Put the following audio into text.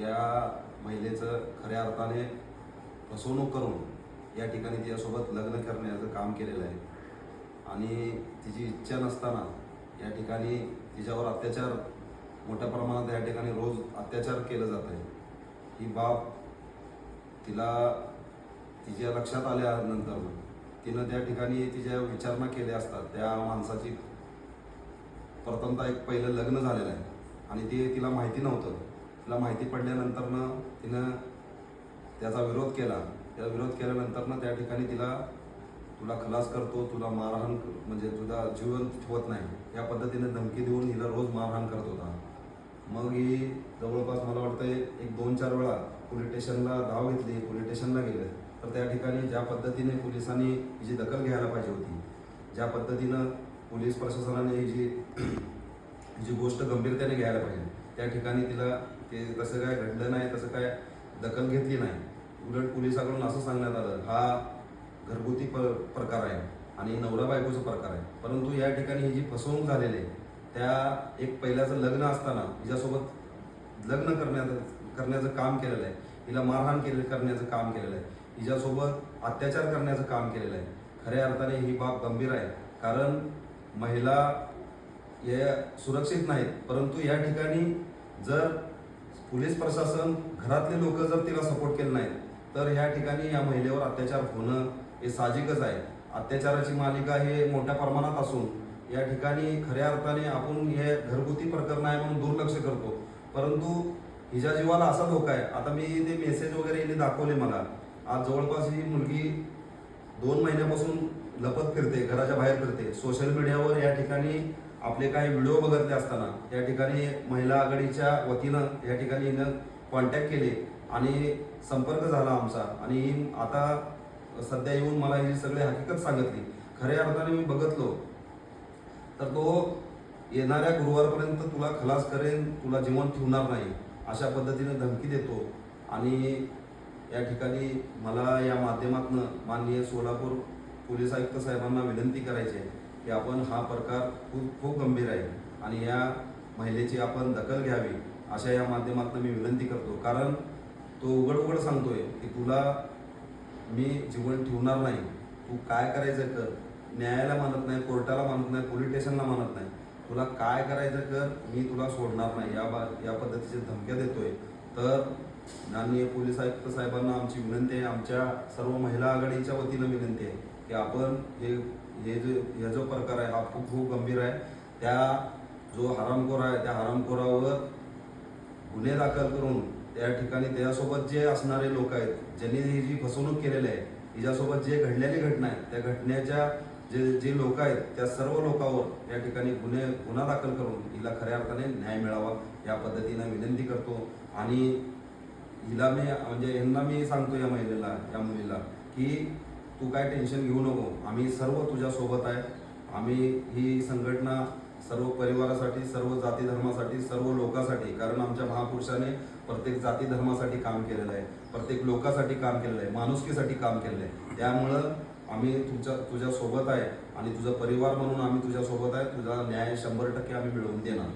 या महिलेचं खऱ्या अर्थाने फसवणूक करून या ठिकाणी तिच्यासोबत लग्न करण्याचं काम केलेलं आहे. आणि तिची इच्छा नसताना या ठिकाणी तिच्यावर अत्याचार मोठ्या प्रमाणात या ठिकाणी रोज अत्याचार केलं जात आहे. ही बाब तिला तिच्या लक्षात आल्यानंतर तिनं त्या ठिकाणी तिच्या विचारणा केल्या असतात. त्या माणसाची प्रथमतः एक पहिलं लग्न झालेलं आहे. आणि ते तिला माहिती नव्हतं. तिला माहिती पडल्यानंतरनं तिनं त्याचा विरोध केला. त्या विरोध केल्यानंतरनं त्या ठिकाणी तिला तुला खलास करतो तुला मारहाण म्हणजे तुझा जीवन ठेवत नाही. या पद्धतीने धमकी देऊन हिला रोज मारहाण करत होता. मग ही जवळपास मला वाटतं एक दोन चार वेळा पोलीस स्टेशनला धाव घेतली पोलीस स्टेशनला गेले. तर त्या ठिकाणी ज्या पद्धतीने पोलिसांनी हिची दखल घ्यायला पाहिजे होती ज्या पद्धतीनं पोलीस प्रशासनाने ही जी जी गोष्ट गंभीरतेने घ्यायला पाहिजे त्या ठिकाणी तिला ते तसं काय घडलं नाही तसं काय दखल घेतली नाही. उलट पोलिसाकडून असं सांगण्यात आलं हा घरगुती प प्रकार आहे आणि नवरा बायकोचा प्रकार आहे. परंतु या ठिकाणी ही जी फसवणूक झालेली आहे त्या एक पहिल्याचं लग्न असताना हिच्यासोबत लग्न करण्याचं करण्याचं काम केलेलं आहे. हिला मारहाण केले करण्याचं काम केलेलं आहे. हिच्यासोबत अत्याचार करण्याचं काम केलेलं आहे. खऱ्या अर्थाने ही बाब गंभीर आहे. कारण महिला या सुरक्षित नाहीत. परंतु या ठिकाणी जर पोलीस प्रशासन घरातले लोक जर तिला सपोर्ट केले नाहीत तर ह्या ठिकाणी या महिलेवर अत्याचार होणं हे साहजिकच आहे. अत्याचाराची मालिका हे मोठ्या प्रमाणात असून या ठिकाणी खऱ्या अर्थाने आपण हे घरगुती प्रकरण आहे म्हणून दुर्लक्ष करतो. परंतु हिच्या जीवाला असा धोका आहे. आता मी ते मेसेज वगैरे हिने दाखवले मला. आज जवळपास ही मुलगी दोन महिन्यापासून लपत फिरते घराच्या बाहेर फिरते. सोशल मीडियावर या ठिकाणी आपले काही व्हिडिओ बघितले असताना या ठिकाणी महिला आघाडीच्या वतीनं या ठिकाणी हिनं कॉन्टॅक्ट केले आणि संपर्क झाला आमचा. आणि आता सध्या येऊन मला ही सगळी हकीकत सांगितली. खऱ्या अर्थाने मी बघितलो. तर तो येणाऱ्या गुरुवारपर्यंत तुला खलास करेन तुला जीवन ठेवणार नाही अशा पद्धतीने धमकी देतो. आणि या ठिकाणी मला या माध्यमातून माननीय सोलापूर पोलीस आयुक्त साहेबांना विनंती करायची आहे. की आपण हा प्रकार खूप खूप गंभीर आहे. आणि या महिलेची आपण दखल घ्यावी अशा या माध्यमातून मी विनंती करतो. कारण तो उघड उघड सांगतोय की तुला मी जीवन ठेवणार नाही. तू काय करायचं कर? न्यायाला मानत नाही कोर्टाला मानत नाही पोलीस स्टेशनला मानत नाही. तुला काय करायचं कर? मी तुला सोडणार नाही. या बा या पद्धतीच्या धमक्या देतोय. तर माननीय पोलीस आयुक्त साहेबांना आमची विनंती आहे. आमच्या सर्व महिला आघाडीच्या वतीनं विनंती आहे की आपण हे हे जो हे जो प्रकार आहे हा खूप खूप गंभीर आहे. त्या जो हरामखोर आहे त्या हरामखोरावर गुन्हे दाखल करून त्या ठिकाणी त्याच्यासोबत जे असणारे लोक आहेत ज्यांनी ही जी फसवणूक केलेली आहे हिच्यासोबत जे घडलेली घटना आहे त्या घटनेच्या जे जे लोक आहेत त्या सर्व लोकांवर या ठिकाणी गुन्हे गुन्हा दाखल करून हिला खऱ्या अर्थाने न्याय मिळावा या पद्धतीनं विनंती करतो. आणि हिला मी म्हणजे यांना मी सांगतो या महिलेला या मुलीला की तू काय टेन्शन घेऊ नको. आम्ही सर्व तुझ्यासोबत आहे. आम्ही ही संघटना सर्व परिवारासाठी सर्व जाती धर्मासाठी सर्व लोकांसाठी कारण आमच्या महापुरुषाने प्रत्येक जाती धर्मासाठी काम केलेलं आहे. प्रत्येक लोकांसाठी काम केलेलं आहे. माणुसकीसाठी काम केलेलं आहे. त्यामुळं आम्ही तुमच्या तुझ्यासोबत आहे आणि तुझा परिवार म्हणून आम्ही तुझ्यासोबत आहे. तुझा न्याय शंभर टक्के आम्ही मिळवून देणार.